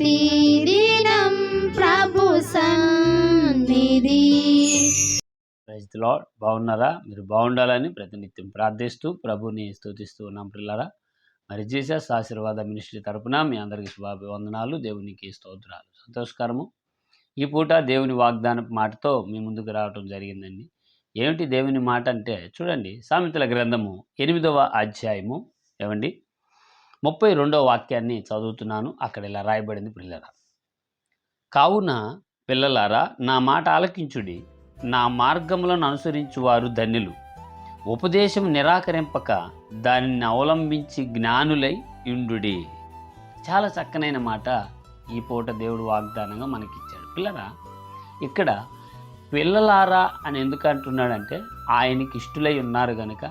ప్రతిదినం ప్రభు సన్నిధి. ప్రైజ్ బాగున్నారా? మీరు బాగుండాలని ప్రతినిత్యం ప్రార్థిస్తూ ప్రభుని స్తుతిస్తూ ఉన్నాం పిల్లరా మరి జీసస్ ఆశీర్వాద మినిస్ట్రీ తరపున మీ అందరికీ శుభాభివందనాలు దేవునికి స్తోత్రాలు. సంతోషకరము. ఈ పూట దేవుని వాగ్దాన మాటతో మీ ముందుకు రావటం జరిగిందండి. ఏమిటి దేవుని మాట అంటే? చూడండి సామెతల గ్రంథము ఎనిమిదవ అధ్యాయము. ఏమండి? ముప్పై రెండో వాక్యాన్ని చదువుతున్నాను. అక్కడ ఇలా రాయబడింది పిల్లరా కావున పిల్లలారా నా మాట ఆలకించుడి. నా మార్గములను అనుసరించువారు ధన్యులు. ఉపదేశం నిరాకరింపక దానిని అవలంబించి జ్ఞానులై ఇండుడి చాలా చక్కనైన మాట ఈ పూట దేవుడు వాగ్దానంగా మనకిచ్చాడు. పిల్లరా ఇక్కడ పిల్లలారా అని ఎందుకు అంటున్నాడంటే ఆయనకి ఇష్టలై ఉన్నారు కనుక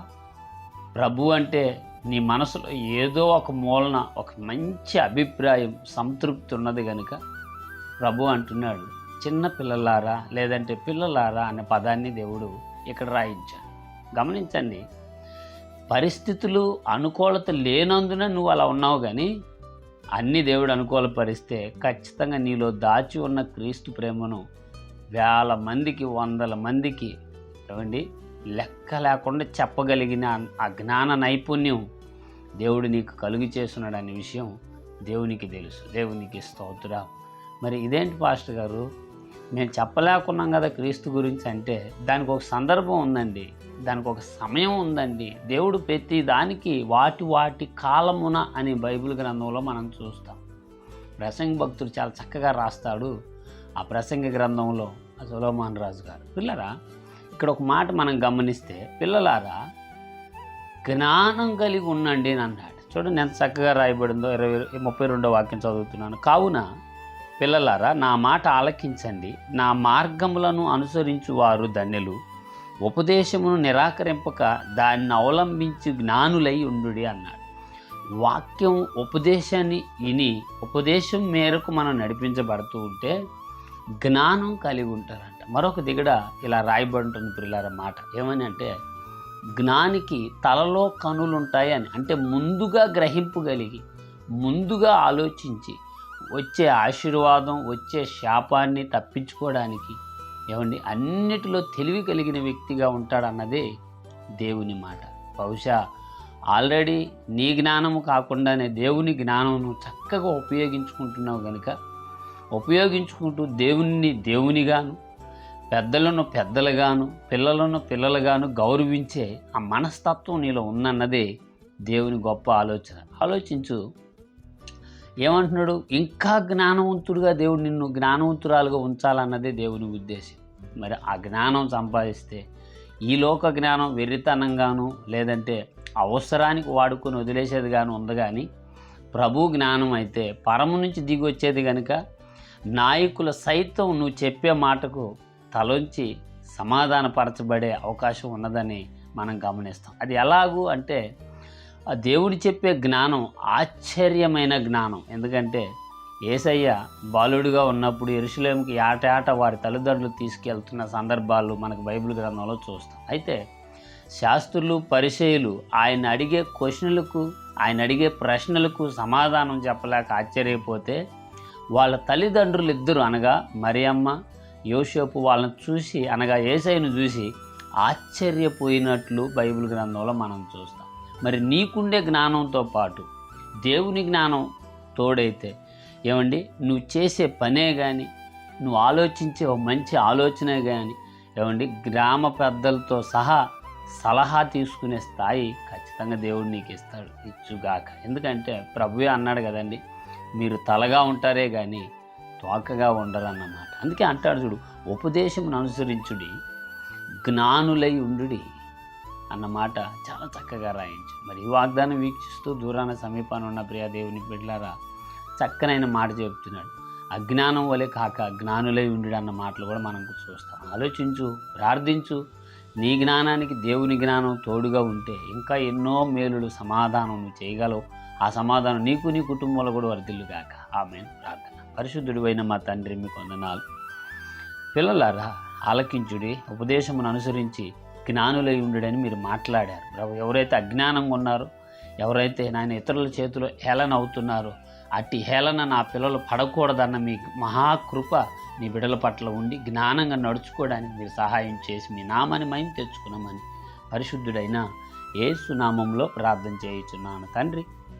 ప్రభు అంటే నీ మనసులో ఏదో ఒక మూలన ఒక మంచి అభిప్రాయం సంతృప్తి ఉన్నది కనుక ప్రభు అంటున్నాడు చిన్న పిల్లలారా లేదంటే పిల్లలారా అనే పదాన్ని దేవుడు ఇక్కడ రాయించాడు. గమనించండి పరిస్థితులు అనుకూలత లేనందున నువ్వు అలా ఉన్నావు కానీ అన్ని దేవుడు అనుకూలపరిస్తే ఖచ్చితంగా నీలో దాచి ఉన్న క్రీస్తు ప్రేమను వేల మందికి వందల మందికి ఏమండి లెక్క లేకుండా చెప్పగలిగిన ఆ జ్ఞాన నైపుణ్యం దేవుడు నీకు కలుగు చేస్తున్నాడు అనే విషయం దేవునికి తెలుసు. దేవునికి స్తోత్రం. మరి ఇదేంటి పాస్టర్ గారు? మేము చెప్పలేకున్నాం కదా క్రీస్తు గురించి అంటే దానికి ఒక సందర్భం ఉందండి. దానికి ఒక సమయం ఉందండి. దేవుడు ప్రతి దానికి వాటి వాటి కాలమున అని బైబిల్ గ్రంథంలో మనం చూస్తాం. ప్రసంగ భక్తుడు చాలా చక్కగా రాస్తాడు ఆ ప్రసంగ గ్రంథంలో సులోమాన్ రాజు గారు. పిల్లరా ఇక్కడ ఒక మాట మనం గమనిస్తే పిల్లలారా జ్ఞానం కలిగి ఉండండి అని అన్నాడు. చూడండి ఎంత చక్కగా రాయబడిందో ఇరవై ముప్పై రెండో వాక్యం చదువుతున్నాను. కావున పిల్లలారా నా మాట ఆలకించండి. నా మార్గములను అనుసరించు వారు ధన్యులు. ఉపదేశమును నిరాకరింపక దాన్ని అవలంబించి జ్ఞానులై ఉండు అన్నాడు. వాక్యం ఉపదేశాన్ని విని ఉపదేశం మేరకు మనం నడిపించబడుతూ ఉంటే జ్ఞానం కలిగి ఉంటారంట మరొక దిగడ ఇలా రాయబడుతుంది పిల్లల మాట. ఏమని అంటే జ్ఞానికి తలలో కనులుంటాయి అని. అంటే ముందుగా గ్రహింపగలిగి ముందుగా ఆలోచించి వచ్చే ఆశీర్వాదం వచ్చే శాపాన్ని తప్పించుకోవడానికి ఏమండి అన్నిటిలో తెలివి కలిగిన వ్యక్తిగా ఉంటాడన్నదే దేవుని మాట. బహుశా ఆల్రెడీ నీ జ్ఞానము కాకుండానే దేవుని జ్ఞానమును చక్కగా ఉపయోగించుకుంటున్నావు కనుక ఉపయోగించుకుంటూ దేవుణ్ణి దేవునిగాను పెద్దలను పెద్దలుగాను పిల్లలను పిల్లలుగాను గౌరవించే ఆ మనస్తత్వం నీలో ఉందన్నదే దేవుని గొప్ప ఆలోచన. ఆలోచించు. ఏమంటున్నాడు? ఇంకా జ్ఞానవంతుడుగా దేవుడు నిన్ను జ్ఞానవంతురాలుగా ఉంచాలన్నదే దేవుని ఉద్దేశం. మరి ఆ జ్ఞానం సంపాదిస్తే ఈ లోక జ్ఞానం వెర్రితనంగాను లేదంటే అవసరానికి వాడుకొని వదిలేసేది కానీ ఉంది కానీ ప్రభు జ్ఞానం అయితే పరము నుంచి దిగి వచ్చేది కనుక నాయకుల సైతం నువ్వు చెప్పే మాటకు తలొంచి సమాధానపరచబడే అవకాశం ఉన్నదని మనం గమనిస్తాం. అది ఎలాగూ అంటే ఆ దేవుడు చెప్పే జ్ఞానం ఆశ్చర్యమైన జ్ఞానం. ఎందుకంటే ఏసయ్య బాలుడిగా ఉన్నప్పుడు ఎరుసలేంకి ఆట వారి తల్లిదండ్రులు తీసుకెళ్తున్న సందర్భాలు మనకు బైబిల్ గ్రంథంలో చూస్తాం. అయితే శాస్త్రులు పరిచయులు ఆయన అడిగే క్వశ్చన్లకు ఆయన అడిగే ప్రశ్నలకు సమాధానం చెప్పలేక ఆశ్చర్యపోతే వాళ్ళ తల్లిదండ్రులు ఇద్దరు అనగా మరియమ్మ యోసేపు వాళ్ళని చూసి అనగా ఏసైను చూసి ఆశ్చర్యపోయినట్లు బైబిల్ గ్రంథంలో మనం చూస్తాం. మరి నీకుండే జ్ఞానంతో పాటు దేవుని జ్ఞానం తోడైతే ఏమండి? నువ్వు చేసే పనే కానీ నువ్వు ఆలోచించే ఒక మంచి ఆలోచనే కానీ ఏమండి? గ్రామ పెద్దలతో సహా సలహా తీసుకునే స్థాయి ఖచ్చితంగా దేవుడు నీకు ఇస్తాడు ఇచ్చుగాక. ఎందుకంటే ప్రభువే అన్నాడు కదండి మీరు తలగా ఉంటారే కానీ తోకగా ఉండరన్నమాట. అందుకే అంటాడు చూడు ఉపదేశమును అనుసరించుడి జ్ఞానులై ఉండుడి అన్నమాట చాలా చక్కగా రాయించు. మరి ఈ వాగ్దానం వీక్షిస్తూ దూరాన సమీపాన ఉన్న ప్రియాదేవుని బిడ్లారా బిడ్డలారా చక్కనైన మాట చెబుతున్నాడు. అజ్ఞానం వలె కాక జ్ఞానులై ఉండు అన్న మాటలు కూడా మనం చూస్తాం. ఆలోచించు ప్రార్థించు. నీ జ్ఞానానికి దేవుని జ్ఞానం తోడుగా ఉంటే ఇంకా ఎన్నో మేలులు సమాధానం నువ్వు చేయగలవు. ఆ సమాధానం నీకు నీ కుటుంబంలో కూడా వర్ధిల్లుగాక ఆమె ప్రార్థన. పరిశుద్ధుడు అయిన మా తండ్రి మీ కొందనాలు. పిల్లలారా ఆలకించుడి ఉపదేశమును అనుసరించి జ్ఞానులై ఉండుడని మీరు మాట్లాడారు. ప్రభు ఎవరైతే అజ్ఞానంగా ఉన్నారో ఎవరైతే నాయన ఇతరుల చేతిలో హేళన అవుతున్నారో అట్టి హేళన నా పిల్లలు పడకూడదన్న మీ మహాకృప నీ బిడల పట్ల ఉండి జ్ఞానంగా నడుచుకోవడానికి మీరు సహాయం చేసి మీ నామాన్ని మైం తెచ్చుకున్నామని పరిశుద్ధుడైన ఏసునామంలో ప్రార్థన చేయుచున్నాను. తండ్రి